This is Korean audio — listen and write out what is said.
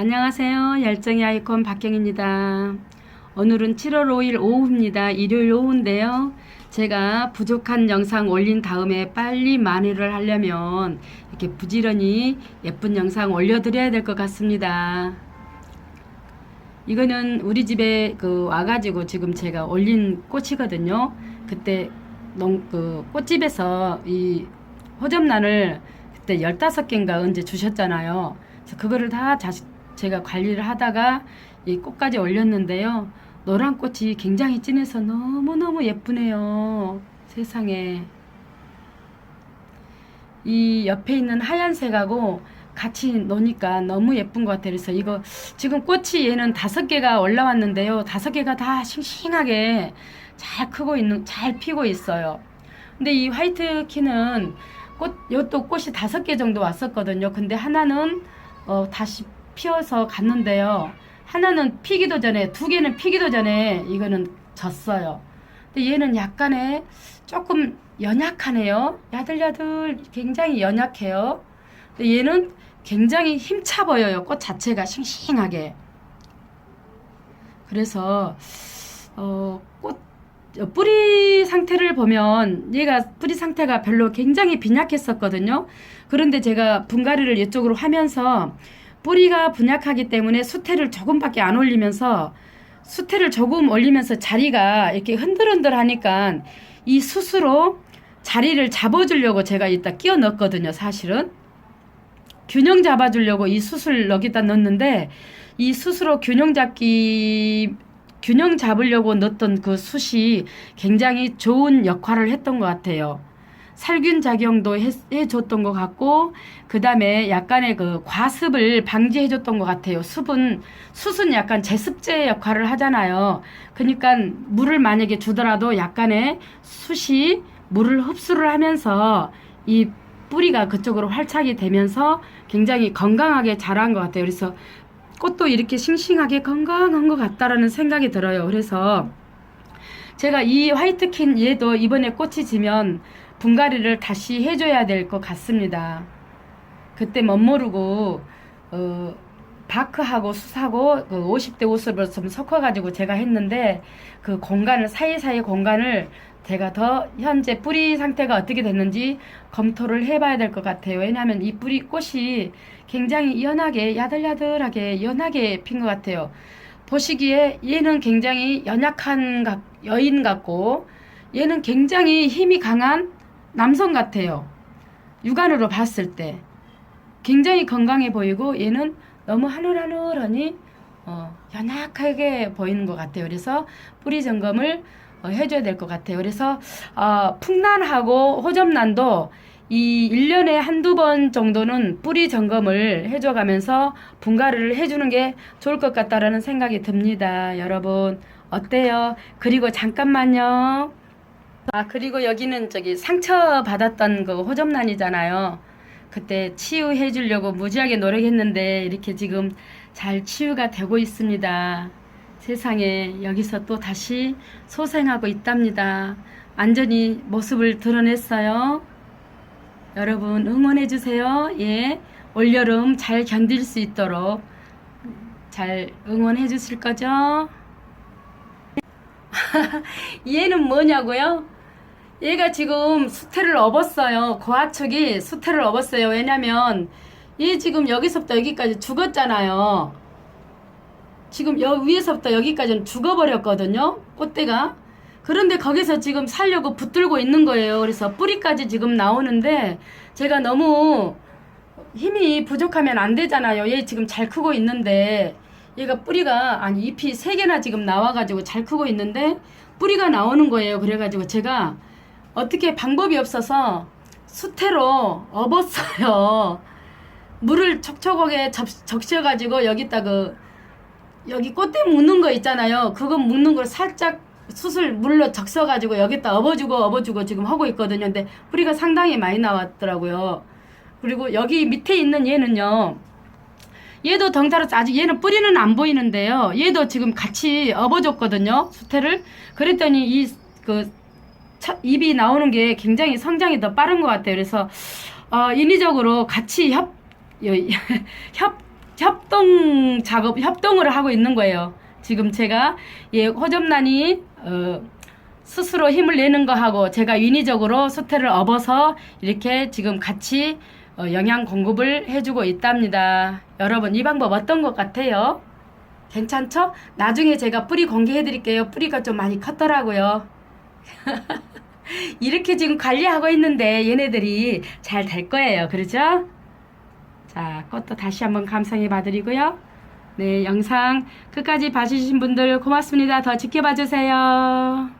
안녕하세요. 열정의 아이콘 박경입니다. 오늘은 7월 5일 오후입니다. 일요일 오후인데요. 제가 부족한 영상 올린 다음에 빨리 만회를 하려면 이렇게 부지런히 예쁜 영상 올려드려야 될 것 같습니다. 이거는 우리 집에 그 와가지고 지금 제가 올린 꽃이거든요. 그때 농, 그 꽃집에서 이 호접란을 그때 15개인가 언제 주셨잖아요. 그래서 그거를 다 자식, 제가 관리를 하다가 이 꽃까지 올렸는데요. 노란 꽃이 굉장히 진해서 너무너무 예쁘네요. 세상에. 이 옆에 있는 하얀색하고 같이 노니까 너무 예쁜 것 같아요. 그래서 이거 지금 꽃이 얘는 다섯 개가 올라왔는데요. 다섯 개가 다 싱싱하게 잘 크고 있는, 잘 피고 있어요. 근데 이 화이트 키는 꽃, 요또 꽃이 다섯 개 정도 왔었거든요. 근데 하나는 어, 다시 피어서 갔는데요. 하나는 피기도 전에, 두 개는 피기도 전에 이거는 졌어요. 근데 얘는 약간의 조금 연약하네요. 야들야들 굉장히 연약해요. 근데 얘는 굉장히 힘차 보여요. 꽃 자체가 싱싱하게. 그래서 어, 꽃 어, 뿌리 상태를 보면 얘가 뿌리 상태가 별로 굉장히 빈약했었거든요. 그런데 제가 분갈이를 이쪽으로 하면서 뿌리가 분약하기 때문에 수태를 조금밖에 안 올리면서 수태를 조금 올리면서 자리가 이렇게 흔들흔들 하니까 이 숯으로 자리를 잡아주려고 제가 이따 끼워 넣었거든요, 사실은. 균형 잡아주려고 이 숯을 여기다 넣었는데 이 숯으로 균형 잡기 균형 잡으려고 넣었던 그 숯이 굉장히 좋은 역할을 했던 것 같아요. 살균 작용도 해, 해줬던 것 같고 그 다음에 약간의 그 과습을 방지해 줬던 것 같아요. 숲은 숯은 약간 제습제 역할을 하잖아요. 그러니까 물을 만약에 주더라도 약간의 숯이 물을 흡수를 하면서 이 뿌리가 그쪽으로 활착이 되면서 굉장히 건강하게 자란 것 같아요. 그래서 꽃도 이렇게 싱싱하게 건강한 것 같다라는 생각이 들어요. 그래서 제가 이 화이트킨 얘도 이번에 꽃이 지면 분갈이를 다시 해줘야 될 것 같습니다. 그때 멋모르고 어, 바크하고 숯하고 그 50대 옷을 좀 섞어가지고 제가 했는데 그 공간을 사이사이 공간을 제가 더 현재 뿌리 상태가 어떻게 됐는지 검토를 해봐야 될 것 같아요. 왜냐하면 이 뿌리 꽃이 굉장히 연하게 야들야들하게 연하게 핀 것 같아요. 보시기에 얘는 굉장히 연약한 각- 여인 같고 얘는 굉장히 힘이 강한 남성 같아요. 육안으로 봤을 때 굉장히 건강해 보이고 얘는 너무 하늘하늘하니 어, 연약하게 보이는 것 같아요. 그래서 뿌리 점검을 어, 해줘야 될 것 같아요. 그래서 어, 풍란하고 호접란도 이 1년에 한두 번 정도는 뿌리 점검을 해줘 가면서 분갈이를 해주는 게 좋을 것 같다라는 생각이 듭니다. 여러분 어때요? 그리고 잠깐만요. 아 그리고 여기는 저기 상처 받았던 그 호접란이잖아요. 그때 치유해 주려고 무지하게 노력했는데 이렇게 지금 잘 치유가 되고 있습니다. 세상에 여기서 또 다시 소생하고 있답니다. 완전히 모습을 드러냈어요. 여러분 응원해 주세요. 예. 올여름 잘 견딜 수 있도록 잘 응원해 주실 거죠? 얘는 뭐냐고요? 얘가 지금 수태를 업었어요. 고하축이 수태를 업었어요. 왜냐면 얘 지금 여기서부터 여기까지 죽었잖아요. 지금 여 위에서부터 여기까지는 죽어버렸거든요. 꽃대가. 그런데 거기서 지금 살려고 붙들고 있는 거예요. 그래서 뿌리까지 지금 나오는데 제가 너무 힘이 부족하면 안 되잖아요. 얘 지금 잘 크고 있는데 얘가 뿌리가 아니 잎이 세 개나 지금 나와가지고 잘 크고 있는데 뿌리가 나오는 거예요. 그래가지고 제가 어떻게 방법이 없어서 수태로 업었어요. 물을 촉촉하게 적, 적셔가지고 여기다 그 여기 꽃대 묶는 거 있잖아요. 그거 묶는 걸 살짝 수술 물로 적셔가지고 여기다 업어주고 업어주고 지금 하고 있거든요. 근데 뿌리가 상당히 많이 나왔더라고요. 그리고 여기 밑에 있는 얘는요. 얘도 덩자로 아직 얘는 뿌리는 안 보이는데요. 얘도 지금 같이 업어줬거든요. 수태를. 그랬더니 이 그 입이 나오는 게 굉장히 성장이 더 빠른 것 같아요. 그래서 어, 인위적으로 같이 협, 여- 협 협동 작업, 협동을 하고 있는 거예요. 지금 제가 예, 호접란이 어, 스스로 힘을 내는 거하고 제가 인위적으로 수태를 업어서 이렇게 지금 같이 어, 영양 공급을 해주고 있답니다. 여러분 이 방법 어떤 것 같아요? 괜찮죠? 나중에 제가 뿌리 공개해 드릴게요. 뿌리가 좀 많이 컸더라고요. 이렇게 지금 관리하고 있는데 얘네들이 잘 될 거예요. 그러죠? 자, 꽃도 다시 한번 감상해 봐 드리고요. 네, 영상 끝까지 봐주신 분들 고맙습니다. 더 지켜봐 주세요.